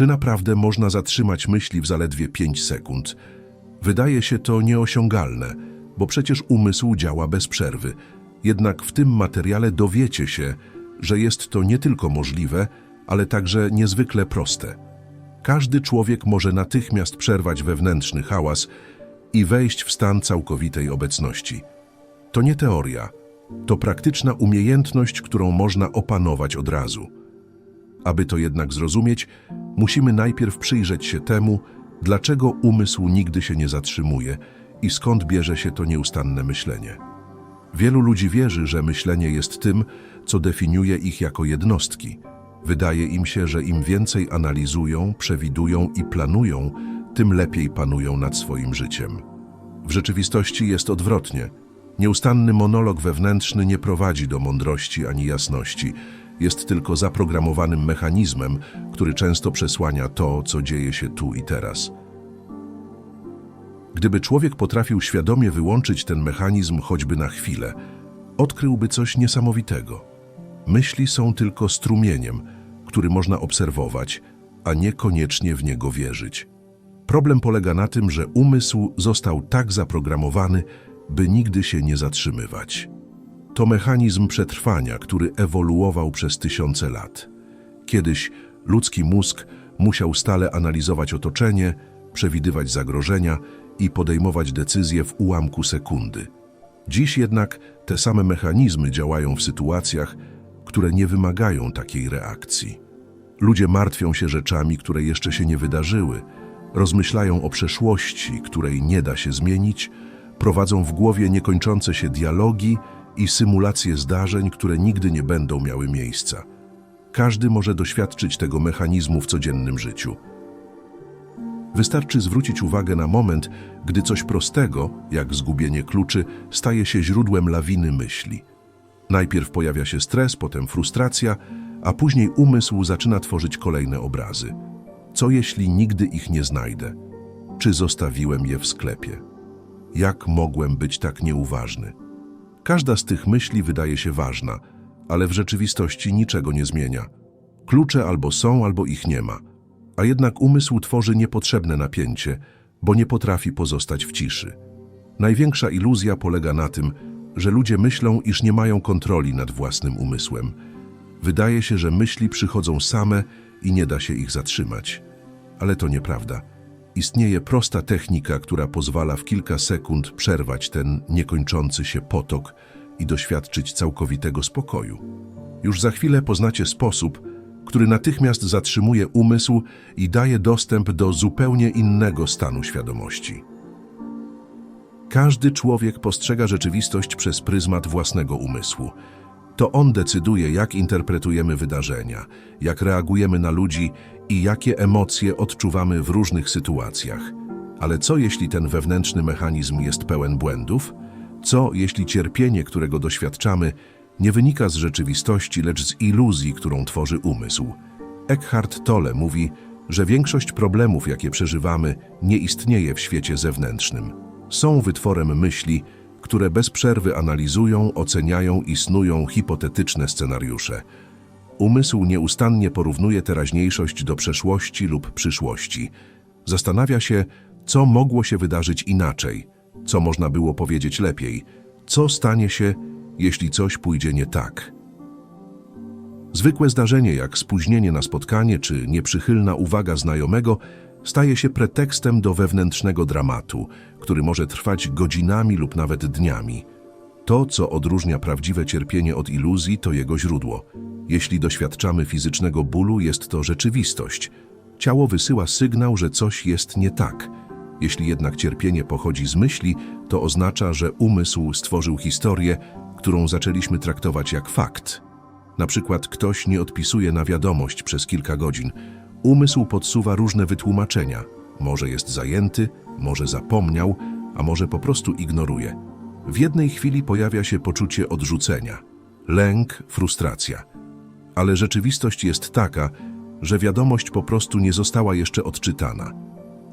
Czy naprawdę można zatrzymać myśli w zaledwie 5 sekund? Wydaje się to nieosiągalne, bo przecież umysł działa bez przerwy. Jednak w tym materiale dowiecie się, że jest to nie tylko możliwe, ale także niezwykle proste. Każdy człowiek może natychmiast przerwać wewnętrzny hałas i wejść w stan całkowitej obecności. To nie teoria, to praktyczna umiejętność, którą można opanować od razu. Aby to jednak zrozumieć, musimy najpierw przyjrzeć się temu, dlaczego umysł nigdy się nie zatrzymuje i skąd bierze się to nieustanne myślenie. Wielu ludzi wierzy, że myślenie jest tym, co definiuje ich jako jednostki. Wydaje im się, że im więcej analizują, przewidują i planują, tym lepiej panują nad swoim życiem. W rzeczywistości jest odwrotnie. Nieustanny monolog wewnętrzny nie prowadzi do mądrości ani jasności. Jest tylko zaprogramowanym mechanizmem, który często przesłania to, co dzieje się tu i teraz. Gdyby człowiek potrafił świadomie wyłączyć ten mechanizm choćby na chwilę, odkryłby coś niesamowitego. Myśli są tylko strumieniem, który można obserwować, a niekoniecznie w niego wierzyć. Problem polega na tym, że umysł został tak zaprogramowany, by nigdy się nie zatrzymywać. To mechanizm przetrwania, który ewoluował przez tysiące lat. Kiedyś ludzki mózg musiał stale analizować otoczenie, przewidywać zagrożenia i podejmować decyzje w ułamku sekundy. Dziś jednak te same mechanizmy działają w sytuacjach, które nie wymagają takiej reakcji. Ludzie martwią się rzeczami, które jeszcze się nie wydarzyły, rozmyślają o przeszłości, której nie da się zmienić, prowadzą w głowie niekończące się dialogi i symulacje zdarzeń, które nigdy nie będą miały miejsca. Każdy może doświadczyć tego mechanizmu w codziennym życiu. Wystarczy zwrócić uwagę na moment, gdy coś prostego, jak zgubienie kluczy, staje się źródłem lawiny myśli. Najpierw pojawia się stres, potem frustracja, a później umysł zaczyna tworzyć kolejne obrazy. Co jeśli nigdy ich nie znajdę? Czy zostawiłem je w sklepie? Jak mogłem być tak nieuważny? Każda z tych myśli wydaje się ważna, ale w rzeczywistości niczego nie zmienia. Klucze albo są, albo ich nie ma. A jednak umysł tworzy niepotrzebne napięcie, bo nie potrafi pozostać w ciszy. Największa iluzja polega na tym, że ludzie myślą, iż nie mają kontroli nad własnym umysłem. Wydaje się, że myśli przychodzą same i nie da się ich zatrzymać. Ale to nieprawda. Istnieje prosta technika, która pozwala w kilka sekund przerwać ten niekończący się potok i doświadczyć całkowitego spokoju. Już za chwilę poznacie sposób, który natychmiast zatrzymuje umysł i daje dostęp do zupełnie innego stanu świadomości. Każdy człowiek postrzega rzeczywistość przez pryzmat własnego umysłu. To on decyduje, jak interpretujemy wydarzenia, jak reagujemy na ludzi i jakie emocje odczuwamy w różnych sytuacjach. Ale co jeśli ten wewnętrzny mechanizm jest pełen błędów? Co jeśli cierpienie, którego doświadczamy, nie wynika z rzeczywistości, lecz z iluzji, którą tworzy umysł? Eckhart Tolle mówi, że większość problemów, jakie przeżywamy, nie istnieje w świecie zewnętrznym. Są wytworem myśli, które bez przerwy analizują, oceniają i snują hipotetyczne scenariusze. Umysł nieustannie porównuje teraźniejszość do przeszłości lub przyszłości. Zastanawia się, co mogło się wydarzyć inaczej, co można było powiedzieć lepiej, co stanie się, jeśli coś pójdzie nie tak. Zwykłe zdarzenie jak spóźnienie na spotkanie czy nieprzychylna uwaga znajomego staje się pretekstem do wewnętrznego dramatu, który może trwać godzinami lub nawet dniami. To, co odróżnia prawdziwe cierpienie od iluzji, to jego źródło. Jeśli doświadczamy fizycznego bólu, jest to rzeczywistość. Ciało wysyła sygnał, że coś jest nie tak. Jeśli jednak cierpienie pochodzi z myśli, to oznacza, że umysł stworzył historię, którą zaczęliśmy traktować jak fakt. Na przykład ktoś nie odpisuje na wiadomość przez kilka godzin. Umysł podsuwa różne wytłumaczenia. Może jest zajęty, może zapomniał, a może po prostu ignoruje. W jednej chwili pojawia się poczucie odrzucenia, lęk, frustracja. Ale rzeczywistość jest taka, że wiadomość po prostu nie została jeszcze odczytana.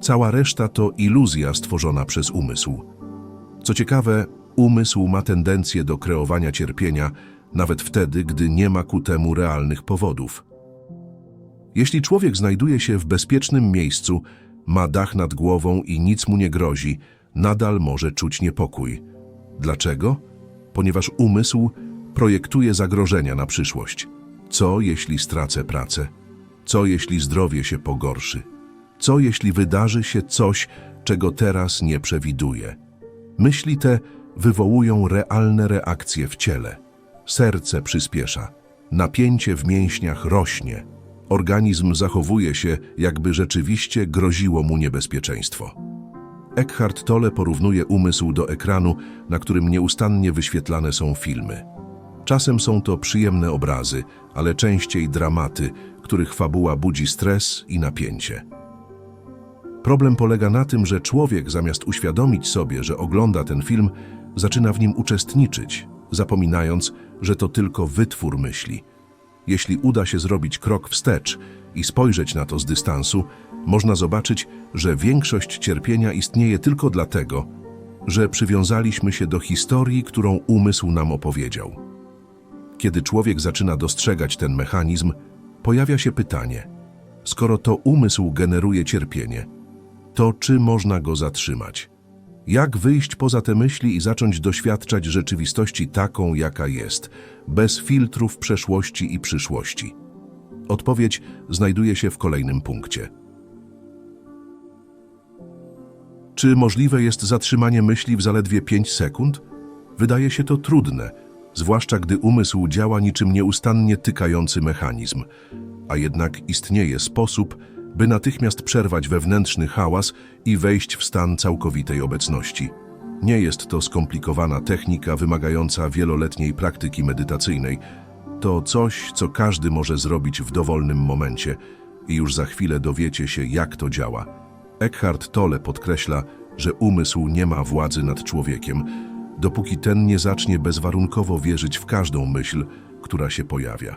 Cała reszta to iluzja stworzona przez umysł. Co ciekawe, umysł ma tendencję do kreowania cierpienia nawet wtedy, gdy nie ma ku temu realnych powodów. Jeśli człowiek znajduje się w bezpiecznym miejscu, ma dach nad głową i nic mu nie grozi, nadal może czuć niepokój. Dlaczego? Ponieważ umysł projektuje zagrożenia na przyszłość. Co jeśli stracę pracę? Co jeśli zdrowie się pogorszy? Co jeśli wydarzy się coś, czego teraz nie przewiduję? Myśli te wywołują realne reakcje w ciele. Serce przyspiesza, napięcie w mięśniach rośnie. Organizm zachowuje się, jakby rzeczywiście groziło mu niebezpieczeństwo. Eckhart Tolle porównuje umysł do ekranu, na którym nieustannie wyświetlane są filmy. Czasem są to przyjemne obrazy, ale częściej dramaty, których fabuła budzi stres i napięcie. Problem polega na tym, że człowiek zamiast uświadomić sobie, że ogląda ten film, zaczyna w nim uczestniczyć, zapominając, że to tylko wytwór myśli. Jeśli uda się zrobić krok wstecz i spojrzeć na to z dystansu, można zobaczyć, że większość cierpienia istnieje tylko dlatego, że przywiązaliśmy się do historii, którą umysł nam opowiedział. Kiedy człowiek zaczyna dostrzegać ten mechanizm, pojawia się pytanie: skoro to umysł generuje cierpienie, to czy można go zatrzymać? Jak wyjść poza te myśli i zacząć doświadczać rzeczywistości taką, jaka jest, bez filtrów przeszłości i przyszłości? Odpowiedź znajduje się w kolejnym punkcie. Czy możliwe jest zatrzymanie myśli w zaledwie 5 sekund? Wydaje się to trudne, zwłaszcza gdy umysł działa niczym nieustannie tykający mechanizm. A jednak istnieje sposób, by natychmiast przerwać wewnętrzny hałas i wejść w stan całkowitej obecności. Nie jest to skomplikowana technika wymagająca wieloletniej praktyki medytacyjnej. To coś, co każdy może zrobić w dowolnym momencie i już za chwilę dowiecie się, jak to działa. Eckhart Tolle podkreśla, że umysł nie ma władzy nad człowiekiem, dopóki ten nie zacznie bezwarunkowo wierzyć w każdą myśl, która się pojawia.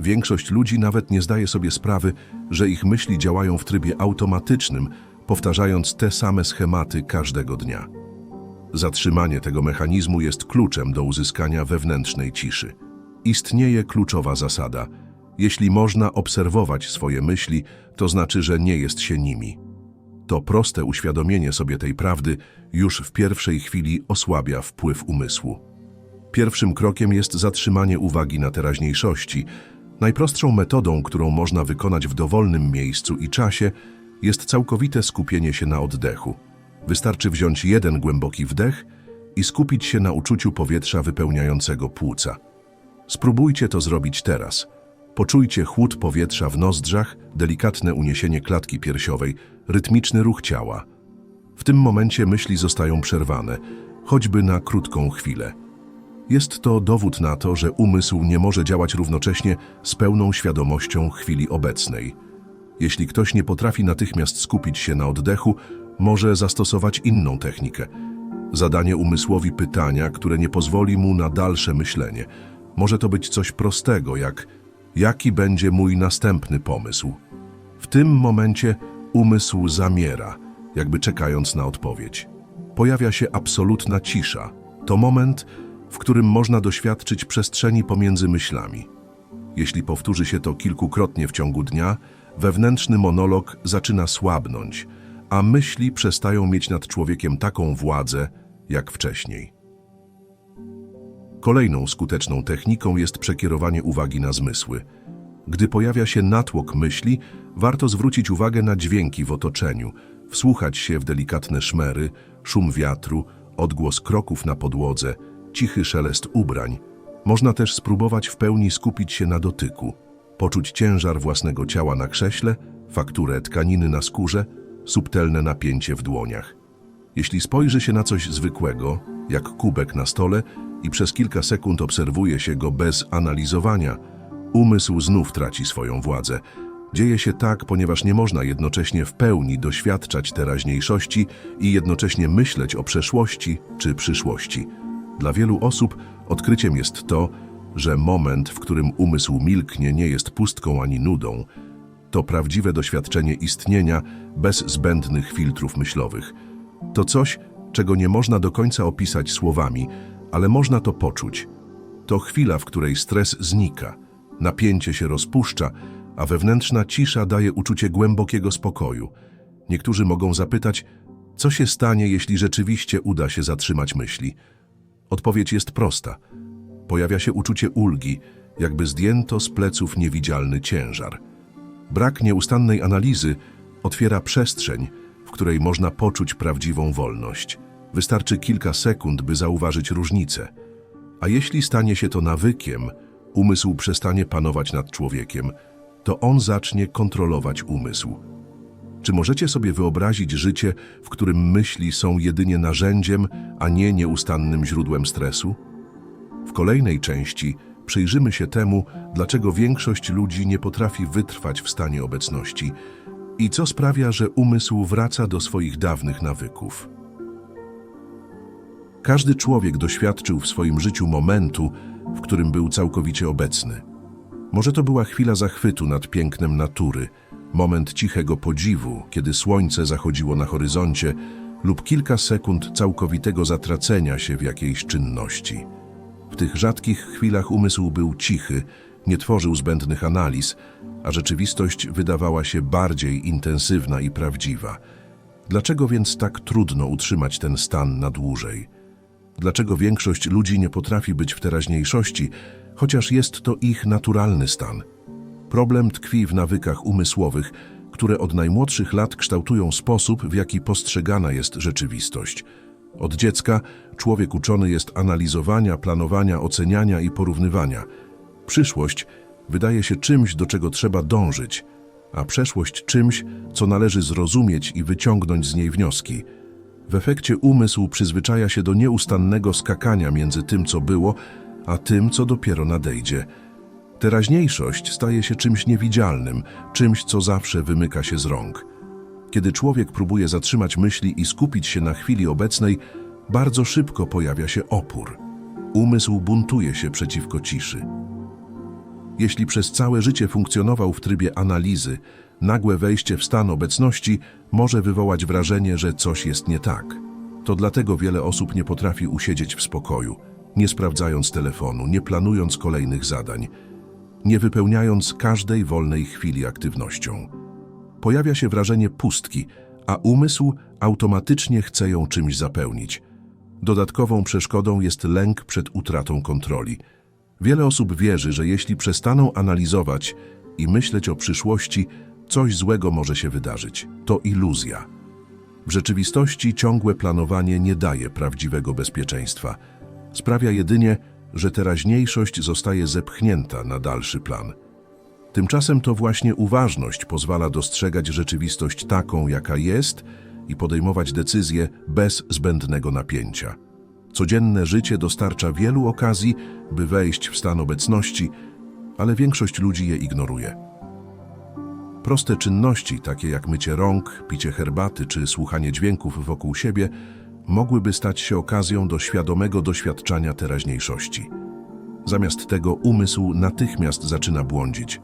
Większość ludzi nawet nie zdaje sobie sprawy, że ich myśli działają w trybie automatycznym, powtarzając te same schematy każdego dnia. Zatrzymanie tego mechanizmu jest kluczem do uzyskania wewnętrznej ciszy. Istnieje kluczowa zasada. Jeśli można obserwować swoje myśli, to znaczy, że nie jest się nimi. To proste uświadomienie sobie tej prawdy już w pierwszej chwili osłabia wpływ umysłu. Pierwszym krokiem jest zatrzymanie uwagi na teraźniejszości. Najprostszą metodą, którą można wykonać w dowolnym miejscu i czasie, jest całkowite skupienie się na oddechu. Wystarczy wziąć jeden głęboki wdech i skupić się na uczuciu powietrza wypełniającego płuca. Spróbujcie to zrobić teraz. Poczujcie chłód powietrza w nozdrzach, delikatne uniesienie klatki piersiowej, rytmiczny ruch ciała. W tym momencie myśli zostają przerwane, choćby na krótką chwilę. Jest to dowód na to, że umysł nie może działać równocześnie z pełną świadomością chwili obecnej. Jeśli ktoś nie potrafi natychmiast skupić się na oddechu, może zastosować inną technikę. Zadanie umysłowi pytania, które nie pozwoli mu na dalsze myślenie. Może to być coś prostego, jak jaki będzie mój następny pomysł. W tym momencie umysł zamiera, jakby czekając na odpowiedź. Pojawia się absolutna cisza. To moment, w którym można doświadczyć przestrzeni pomiędzy myślami. Jeśli powtórzy się to kilkukrotnie w ciągu dnia, wewnętrzny monolog zaczyna słabnąć, a myśli przestają mieć nad człowiekiem taką władzę, jak wcześniej. Kolejną skuteczną techniką jest przekierowanie uwagi na zmysły. Gdy pojawia się natłok myśli, warto zwrócić uwagę na dźwięki w otoczeniu, wsłuchać się w delikatne szmery, szum wiatru, odgłos kroków na podłodze, cichy szelest ubrań. Można też spróbować w pełni skupić się na dotyku, poczuć ciężar własnego ciała na krześle, fakturę tkaniny na skórze, subtelne napięcie w dłoniach. Jeśli spojrzy się na coś zwykłego, jak kubek na stole, i przez kilka sekund obserwuje się go bez analizowania, umysł znów traci swoją władzę. Dzieje się tak, ponieważ nie można jednocześnie w pełni doświadczać teraźniejszości i jednocześnie myśleć o przeszłości czy przyszłości. Dla wielu osób odkryciem jest to, że moment, w którym umysł milknie, nie jest pustką ani nudą. To prawdziwe doświadczenie istnienia bez zbędnych filtrów myślowych. To coś, czego nie można do końca opisać słowami, ale można to poczuć. To chwila, w której stres znika, napięcie się rozpuszcza, a wewnętrzna cisza daje uczucie głębokiego spokoju. Niektórzy mogą zapytać, co się stanie, jeśli rzeczywiście uda się zatrzymać myśli. Odpowiedź jest prosta. Pojawia się uczucie ulgi, jakby zdjęto z pleców niewidzialny ciężar. Brak nieustannej analizy otwiera przestrzeń, w której można poczuć prawdziwą wolność. Wystarczy kilka sekund, by zauważyć różnicę. A jeśli stanie się to nawykiem, umysł przestanie panować nad człowiekiem, to on zacznie kontrolować umysł. Czy możecie sobie wyobrazić życie, w którym myśli są jedynie narzędziem, a nie nieustannym źródłem stresu? W kolejnej części przyjrzymy się temu, dlaczego większość ludzi nie potrafi wytrwać w stanie obecności i co sprawia, że umysł wraca do swoich dawnych nawyków. Każdy człowiek doświadczył w swoim życiu momentu, w którym był całkowicie obecny. Może to była chwila zachwytu nad pięknem natury, moment cichego podziwu, kiedy słońce zachodziło na horyzoncie, lub kilka sekund całkowitego zatracenia się w jakiejś czynności. W tych rzadkich chwilach umysł był cichy, nie tworzył zbędnych analiz, a rzeczywistość wydawała się bardziej intensywna i prawdziwa. Dlaczego więc tak trudno utrzymać ten stan na dłużej? Dlaczego większość ludzi nie potrafi być w teraźniejszości, chociaż jest to ich naturalny stan? Problem tkwi w nawykach umysłowych, które od najmłodszych lat kształtują sposób, w jaki postrzegana jest rzeczywistość. Od dziecka człowiek uczony jest analizowania, planowania, oceniania i porównywania. Przyszłość wydaje się czymś, do czego trzeba dążyć, a przeszłość czymś, co należy zrozumieć i wyciągnąć z niej wnioski. W efekcie umysł przyzwyczaja się do nieustannego skakania między tym, co było, a tym, co dopiero nadejdzie. Teraźniejszość staje się czymś niewidzialnym, czymś, co zawsze wymyka się z rąk. Kiedy człowiek próbuje zatrzymać myśli i skupić się na chwili obecnej, bardzo szybko pojawia się opór. Umysł buntuje się przeciwko ciszy. Jeśli przez całe życie funkcjonował w trybie analizy, nagłe wejście w stan obecności może wywołać wrażenie, że coś jest nie tak. To dlatego wiele osób nie potrafi usiedzieć w spokoju, nie sprawdzając telefonu, nie planując kolejnych zadań, nie wypełniając każdej wolnej chwili aktywnością. Pojawia się wrażenie pustki, a umysł automatycznie chce ją czymś zapełnić. Dodatkową przeszkodą jest lęk przed utratą kontroli. Wiele osób wierzy, że jeśli przestaną analizować i myśleć o przyszłości, coś złego może się wydarzyć. To iluzja. W rzeczywistości ciągłe planowanie nie daje prawdziwego bezpieczeństwa. Sprawia jedynie, że teraźniejszość zostaje zepchnięta na dalszy plan. Tymczasem to właśnie uważność pozwala dostrzegać rzeczywistość taką, jaka jest i podejmować decyzje bez zbędnego napięcia. Codzienne życie dostarcza wielu okazji, by wejść w stan obecności, ale większość ludzi je ignoruje. Proste czynności, takie jak mycie rąk, picie herbaty czy słuchanie dźwięków wokół siebie, mogłyby stać się okazją do świadomego doświadczania teraźniejszości. Zamiast tego umysł natychmiast zaczyna błądzić.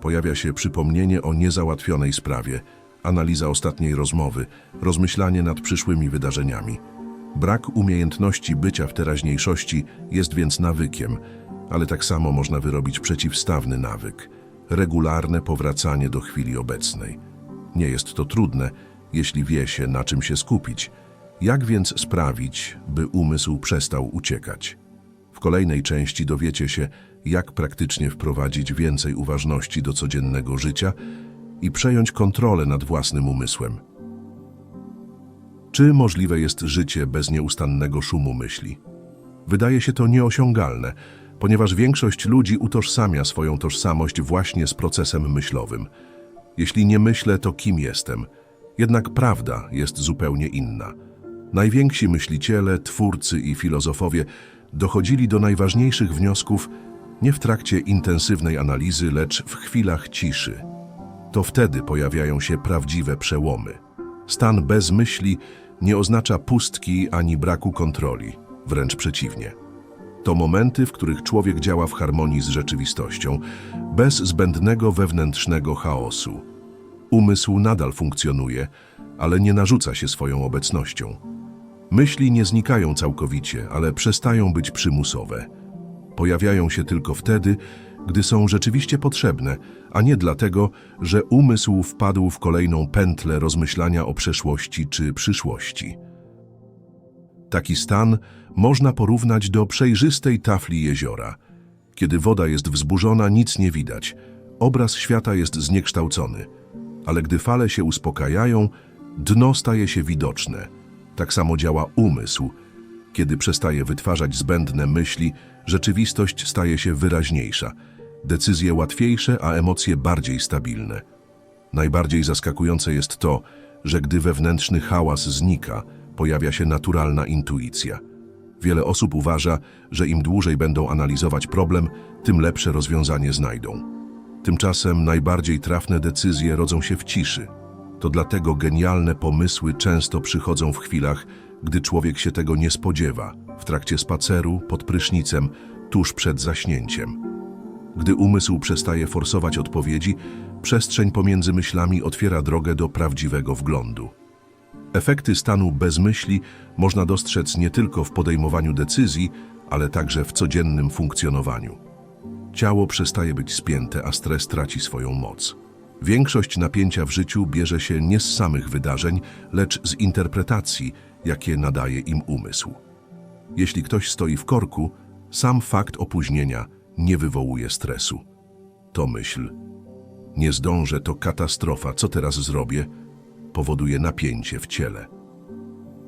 Pojawia się przypomnienie o niezałatwionej sprawie, analiza ostatniej rozmowy, rozmyślanie nad przyszłymi wydarzeniami. Brak umiejętności bycia w teraźniejszości jest więc nawykiem, ale tak samo można wyrobić przeciwstawny nawyk regularne powracanie do chwili obecnej. Nie jest to trudne, jeśli wie się, na czym się skupić. Jak więc sprawić, by umysł przestał uciekać? W kolejnej części dowiecie się, jak praktycznie wprowadzić więcej uważności do codziennego życia i przejąć kontrolę nad własnym umysłem. Czy możliwe jest życie bez nieustannego szumu myśli? Wydaje się to nieosiągalne, ponieważ większość ludzi utożsamia swoją tożsamość właśnie z procesem myślowym. Jeśli nie myślę, to kim jestem? Jednak prawda jest zupełnie inna. Najwięksi myśliciele, twórcy i filozofowie dochodzili do najważniejszych wniosków nie w trakcie intensywnej analizy, lecz w chwilach ciszy. To wtedy pojawiają się prawdziwe przełomy. Stan bez myśli nie oznacza pustki ani braku kontroli, wręcz przeciwnie. To momenty, w których człowiek działa w harmonii z rzeczywistością, bez zbędnego wewnętrznego chaosu. Umysł nadal funkcjonuje, ale nie narzuca się swoją obecnością. Myśli nie znikają całkowicie, ale przestają być przymusowe. Pojawiają się tylko wtedy, gdy są rzeczywiście potrzebne, a nie dlatego, że umysł wpadł w kolejną pętlę rozmyślania o przeszłości czy przyszłości. Taki stan można porównać do przejrzystej tafli jeziora. Kiedy woda jest wzburzona, nic nie widać. Obraz świata jest zniekształcony. Ale gdy fale się uspokajają, dno staje się widoczne. Tak samo działa umysł. Kiedy przestaje wytwarzać zbędne myśli, rzeczywistość staje się wyraźniejsza. Decyzje łatwiejsze, a emocje bardziej stabilne. Najbardziej zaskakujące jest to, że gdy wewnętrzny hałas znika, pojawia się naturalna intuicja. Wiele osób uważa, że im dłużej będą analizować problem, tym lepsze rozwiązanie znajdą. Tymczasem najbardziej trafne decyzje rodzą się w ciszy. To dlatego genialne pomysły często przychodzą w chwilach, gdy człowiek się tego nie spodziewa, w trakcie spaceru, pod prysznicem, tuż przed zaśnięciem. Gdy umysł przestaje forsować odpowiedzi, przestrzeń pomiędzy myślami otwiera drogę do prawdziwego wglądu. Efekty stanu bez myśli można dostrzec nie tylko w podejmowaniu decyzji, ale także w codziennym funkcjonowaniu. Ciało przestaje być spięte, a stres traci swoją moc. Większość napięcia w życiu bierze się nie z samych wydarzeń, lecz z interpretacji, jakie nadaje im umysł. Jeśli ktoś stoi w korku, sam fakt opóźnienia nie wywołuje stresu. To myśl. Nie zdążę, to katastrofa, co teraz zrobię? Powoduje napięcie w ciele.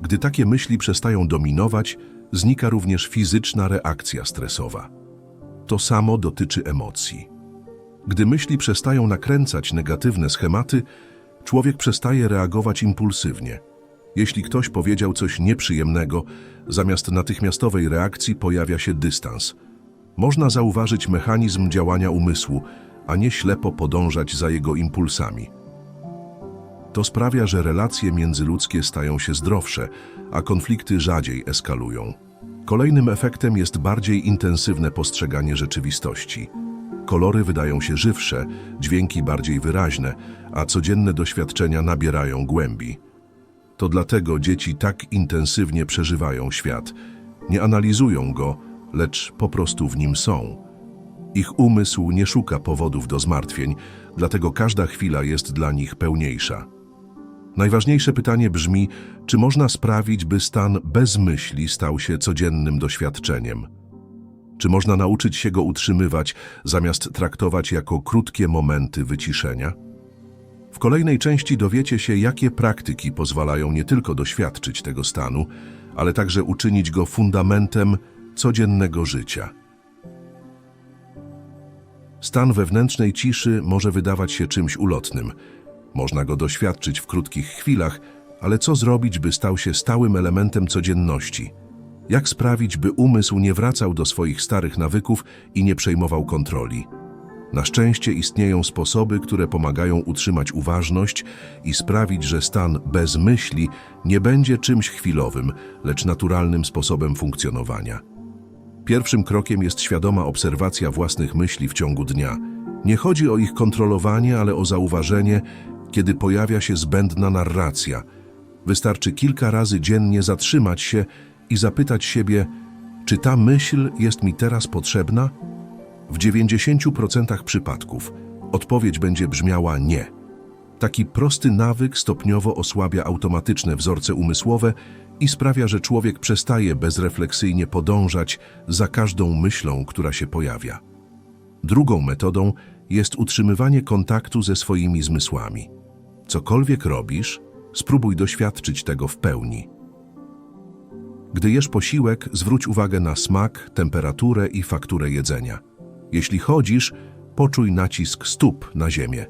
Gdy takie myśli przestają dominować, znika również fizyczna reakcja stresowa. To samo dotyczy emocji. Gdy myśli przestają nakręcać negatywne schematy, człowiek przestaje reagować impulsywnie. Jeśli ktoś powiedział coś nieprzyjemnego, zamiast natychmiastowej reakcji pojawia się dystans. Można zauważyć mechanizm działania umysłu, a nie ślepo podążać za jego impulsami. To sprawia, że relacje międzyludzkie stają się zdrowsze, a konflikty rzadziej eskalują. Kolejnym efektem jest bardziej intensywne postrzeganie rzeczywistości. Kolory wydają się żywsze, dźwięki bardziej wyraźne, a codzienne doświadczenia nabierają głębi. To dlatego dzieci tak intensywnie przeżywają świat. Nie analizują go, lecz po prostu w nim są. Ich umysł nie szuka powodów do zmartwień, dlatego każda chwila jest dla nich pełniejsza. Najważniejsze pytanie brzmi, czy można sprawić, by stan bez myśli stał się codziennym doświadczeniem? Czy można nauczyć się go utrzymywać, zamiast traktować jako krótkie momenty wyciszenia? W kolejnej części dowiecie się, jakie praktyki pozwalają nie tylko doświadczyć tego stanu, ale także uczynić go fundamentem codziennego życia. Stan wewnętrznej ciszy może wydawać się czymś ulotnym. Można go doświadczyć w krótkich chwilach, ale co zrobić, by stał się stałym elementem codzienności? Jak sprawić, by umysł nie wracał do swoich starych nawyków i nie przejmował kontroli? Na szczęście istnieją sposoby, które pomagają utrzymać uważność i sprawić, że stan bez myśli nie będzie czymś chwilowym, lecz naturalnym sposobem funkcjonowania. Pierwszym krokiem jest świadoma obserwacja własnych myśli w ciągu dnia. Nie chodzi o ich kontrolowanie, ale o zauważenie, kiedy pojawia się zbędna narracja. Wystarczy kilka razy dziennie zatrzymać się i zapytać siebie, czy ta myśl jest mi teraz potrzebna? W 90% przypadków odpowiedź będzie brzmiała nie. Taki prosty nawyk stopniowo osłabia automatyczne wzorce umysłowe i sprawia, że człowiek przestaje bezrefleksyjnie podążać za każdą myślą, która się pojawia. Drugą metodą jest utrzymywanie kontaktu ze swoimi zmysłami. Cokolwiek robisz, spróbuj doświadczyć tego w pełni. Gdy jesz posiłek, zwróć uwagę na smak, temperaturę i fakturę jedzenia. Jeśli chodzisz, poczuj nacisk stóp na ziemię.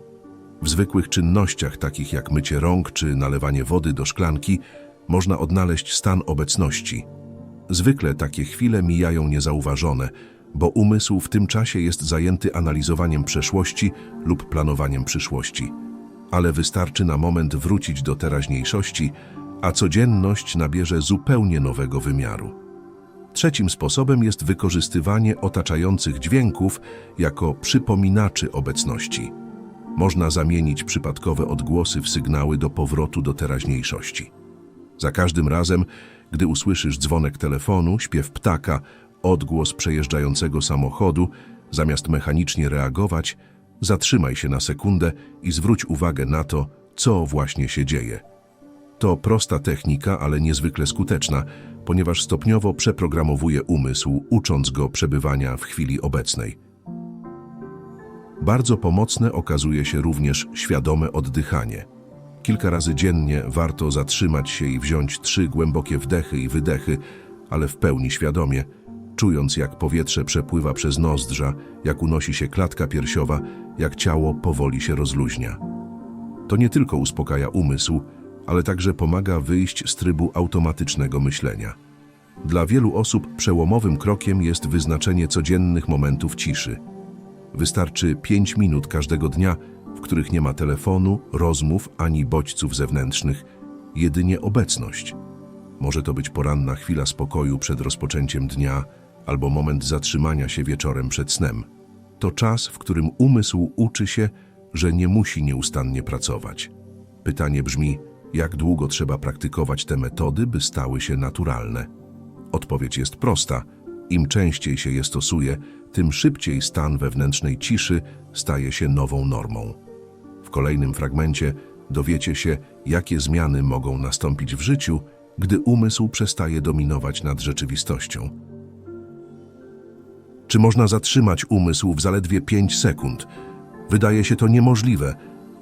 W zwykłych czynnościach, takich jak mycie rąk czy nalewanie wody do szklanki, można odnaleźć stan obecności. Zwykle takie chwile mijają niezauważone, bo umysł w tym czasie jest zajęty analizowaniem przeszłości lub planowaniem przyszłości. Ale wystarczy na moment wrócić do teraźniejszości, a codzienność nabierze zupełnie nowego wymiaru. Trzecim sposobem jest wykorzystywanie otaczających dźwięków jako przypominaczy obecności. Można zamienić przypadkowe odgłosy w sygnały do powrotu do teraźniejszości. Za każdym razem, gdy usłyszysz dzwonek telefonu, śpiew ptaka, odgłos przejeżdżającego samochodu, Zamiast mechanicznie reagować, zatrzymaj się na sekundę i zwróć uwagę na to, co właśnie się dzieje. To prosta technika, ale niezwykle skuteczna, ponieważ stopniowo przeprogramowuje umysł, ucząc go przebywania w chwili obecnej. Bardzo pomocne okazuje się również świadome oddychanie. Kilka razy dziennie warto zatrzymać się i wziąć trzy głębokie wdechy i wydechy, ale w pełni świadomie, czując jak powietrze przepływa przez nozdrza, jak unosi się klatka piersiowa, jak ciało powoli się rozluźnia. To nie tylko uspokaja umysł, ale także pomaga wyjść z trybu automatycznego myślenia. Dla wielu osób przełomowym krokiem jest wyznaczenie codziennych momentów ciszy. Wystarczy 5 minut każdego dnia, w których nie ma telefonu, rozmów ani bodźców zewnętrznych, jedynie obecność. Może to być poranna chwila spokoju przed rozpoczęciem dnia albo moment zatrzymania się wieczorem przed snem. To czas, w którym umysł uczy się, że nie musi nieustannie pracować. Pytanie brzmi, jak długo trzeba praktykować te metody, by stały się naturalne? Odpowiedź jest prosta. Im częściej się je stosuje, tym szybciej stan wewnętrznej ciszy staje się nową normą. W kolejnym fragmencie dowiecie się, jakie zmiany mogą nastąpić w życiu, gdy umysł przestaje dominować nad rzeczywistością. Czy można zatrzymać umysł w zaledwie 5 sekund? Wydaje się to niemożliwe,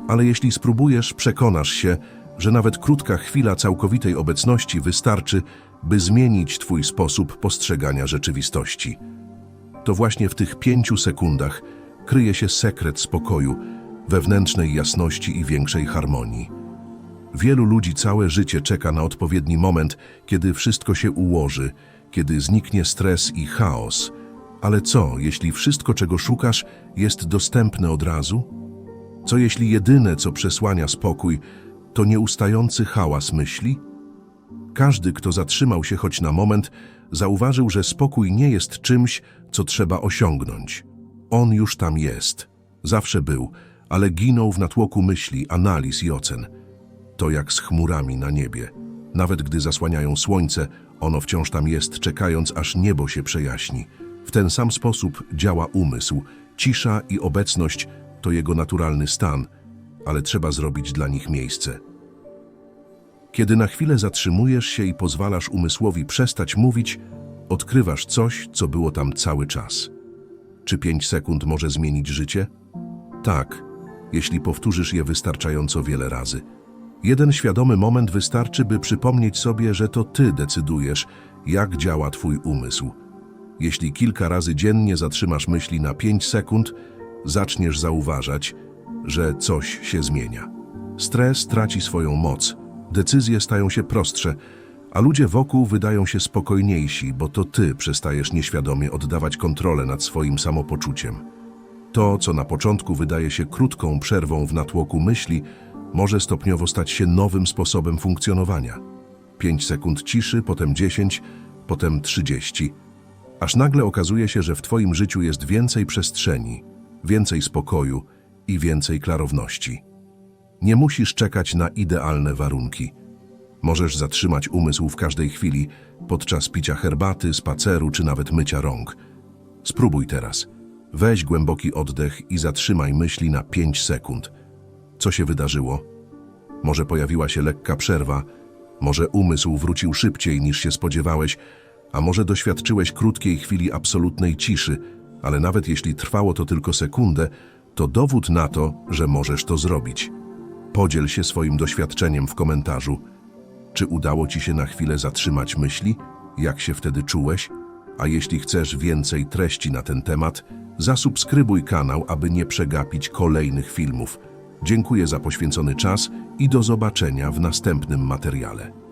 ale jeśli spróbujesz, przekonasz się, że nawet krótka chwila całkowitej obecności wystarczy, by zmienić Twój sposób postrzegania rzeczywistości. To właśnie w tych pięciu sekundach kryje się sekret spokoju, wewnętrznej jasności i większej harmonii. Wielu ludzi całe życie czeka na odpowiedni moment, kiedy wszystko się ułoży, kiedy zniknie stres i chaos. Ale co, jeśli wszystko, czego szukasz, jest dostępne od razu? Co jeśli jedyne, co przesłania spokój, to nieustający hałas myśli? Każdy, kto zatrzymał się choć na moment, zauważył, że spokój nie jest czymś, co trzeba osiągnąć. On już tam jest. Zawsze był, ale ginął w natłoku myśli, analiz i ocen. To jak z chmurami na niebie. Nawet gdy zasłaniają słońce, ono wciąż tam jest, czekając aż niebo się przejaśni. W ten sam sposób działa umysł. Cisza i obecność to jego naturalny stan, ale trzeba zrobić dla nich miejsce. Kiedy na chwilę zatrzymujesz się i pozwalasz umysłowi przestać mówić, odkrywasz coś, co było tam cały czas. Czy pięć sekund może zmienić życie? Tak, jeśli powtórzysz je wystarczająco wiele razy. Jeden świadomy moment wystarczy, by przypomnieć sobie, że to ty decydujesz, jak działa twój umysł. Jeśli kilka razy dziennie zatrzymasz myśli na 5 sekund, zaczniesz zauważać, że coś się zmienia. Stres traci swoją moc, decyzje stają się prostsze, a ludzie wokół wydają się spokojniejsi, bo to ty przestajesz nieświadomie oddawać kontrolę nad swoim samopoczuciem. To, co na początku wydaje się krótką przerwą w natłoku myśli, może stopniowo stać się nowym sposobem funkcjonowania. 5 sekund ciszy, potem 10, potem 30, aż nagle okazuje się, że w Twoim życiu jest więcej przestrzeni, więcej spokoju i więcej klarowności. Nie musisz czekać na idealne warunki. Możesz zatrzymać umysł w każdej chwili, podczas picia herbaty, spaceru czy nawet mycia rąk. Spróbuj teraz. Weź głęboki oddech i zatrzymaj myśli na 5 sekund. Co się wydarzyło? Może pojawiła się lekka przerwa, może umysł wrócił szybciej niż się spodziewałeś, a może doświadczyłeś krótkiej chwili absolutnej ciszy, ale nawet jeśli trwało to tylko sekundę, to dowód na to, że możesz to zrobić. Podziel się swoim doświadczeniem w komentarzu. Czy udało ci się na chwilę zatrzymać myśli? Jak się wtedy czułeś? A jeśli chcesz więcej treści na ten temat, zasubskrybuj kanał, aby nie przegapić kolejnych filmów. Dziękuję za poświęcony czas i do zobaczenia w następnym materiale.